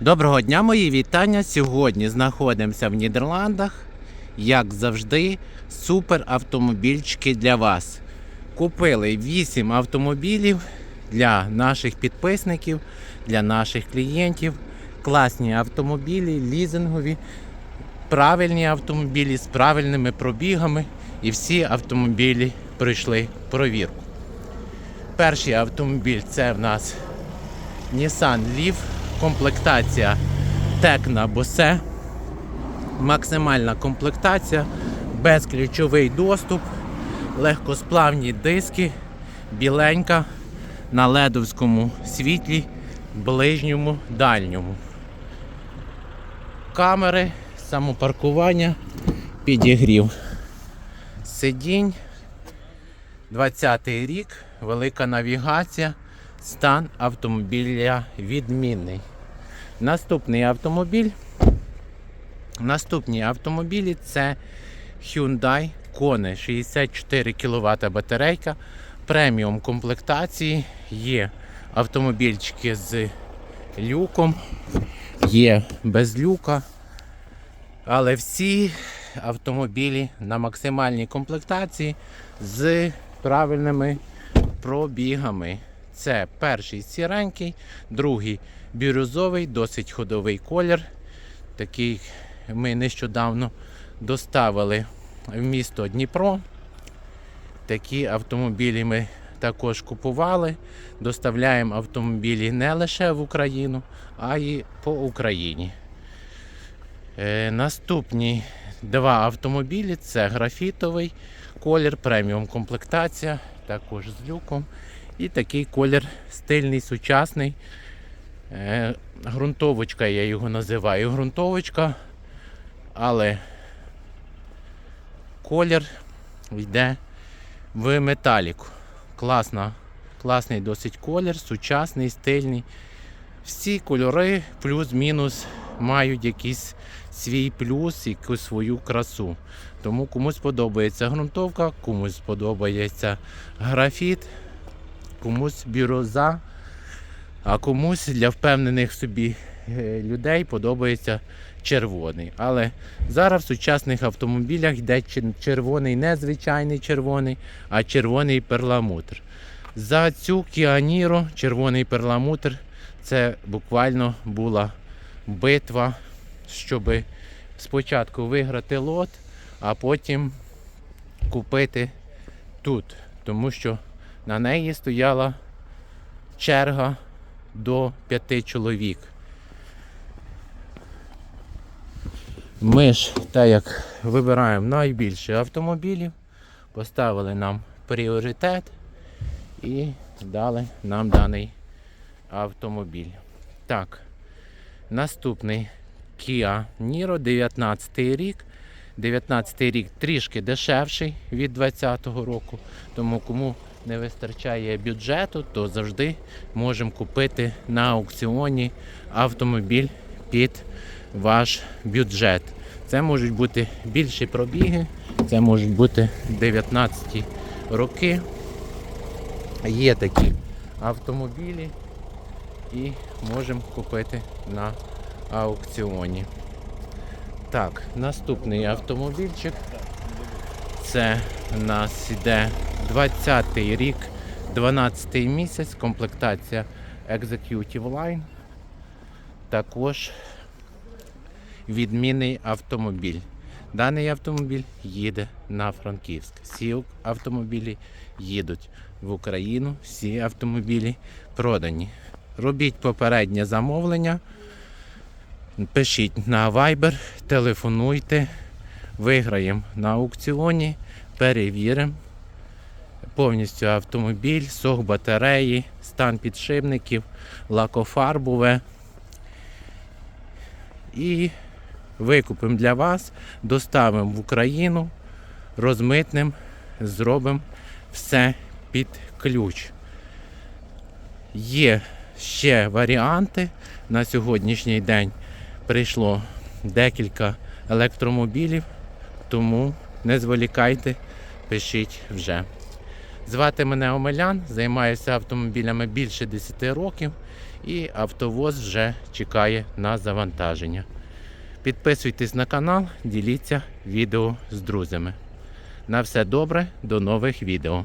Доброго дня, мої вітання. Сьогодні знаходимося в Нідерландах. Як завжди, супер автомобільчики для вас. Купили 8 автомобілів для наших підписників, для наших клієнтів. Класні автомобілі, лізингові, правильні автомобілі з правильними пробігами. І всі автомобілі пройшли провірку. Перший автомобіль це в нас Nissan Leaf, комплектація Tecna Bose, максимальна комплектація, безключовий доступ, легкосплавні диски, біленька на ледовському світлі, ближньому, дальньому. Камери, самопаркування, підігрів. Сидінь. 20-й рік, велика навігація, стан автомобіля відмінний. Наступний автомобіль. Наступні автомобілі це Hyundai Kona 64 кВт батарейка, преміум комплектації. Є автомобільчики з люком, є без люка. Але всі автомобілі на максимальній комплектації з правильними пробігами. Це перший сіренький, другий бірюзовий, досить ходовий колір. Такий ми нещодавно доставили в місто Дніпро. Такі автомобілі ми також купували. Доставляємо автомобілі не лише в Україну, а й по Україні. Е, наступні два автомобілі це графітовий колір, преміум комплектація, також з люком. І такий колір стильний, сучасний. Е, Грунтовочка, я його називаю грунтовочка, але колір йде в металіку. Класна, класний досить колір, сучасний, стильний. Всі кольори плюс-мінус мають якийсь свій плюс, якусь свою красу. Тому комусь подобається грунтовка, комусь подобається графіт, комусь біроза, а комусь для впевнених собі е, людей подобається червоний. Але зараз в сучасних автомобілях йде червоний не звичайний червоний, а червоний перламутр. За цю Niro червоний перламутр це буквально була битва, щоб спочатку виграти лот, а потім купити тут. Тому що на неї стояла черга до п'яти чоловік. Ми ж, так як вибираємо найбільше автомобілів, поставили нам пріоритет і дали нам даний автомобіль. Так, наступний Kia Niro, 19 рік. 19 рік трішки дешевший від 2020 року. Тому кому не вистачає бюджету, то завжди можемо купити на аукціоні автомобіль під ваш бюджет. Це можуть бути більші пробіги, це можуть бути 19 роки. Є такі автомобілі і можемо купити на аукціоні. Так, наступний автомобільчик. Це у нас іде 20-й рік, 12-й місяць, комплектація Executive Line. Також відмінний автомобіль. Даний автомобіль їде на Франківськ. Всі автомобілі їдуть в Україну, всі автомобілі продані. Робіть попереднє замовлення. Пишіть на Viber, телефонуйте, виграємо на аукціоні, перевіримо повністю автомобіль, сок батареї, стан підшипників, лакофарбове. І викупимо для вас, доставимо в Україну, розмитнем, зробимо все під ключ. Є ще варіанти на сьогоднішній день прийшло декілька електромобілів, тому не зволікайте, пишіть вже. Звати мене Омелян, займаюся автомобілями більше 10 років і автовоз вже чекає на завантаження. Підписуйтесь на канал, діліться відео з друзями. На все добре, до нових відео.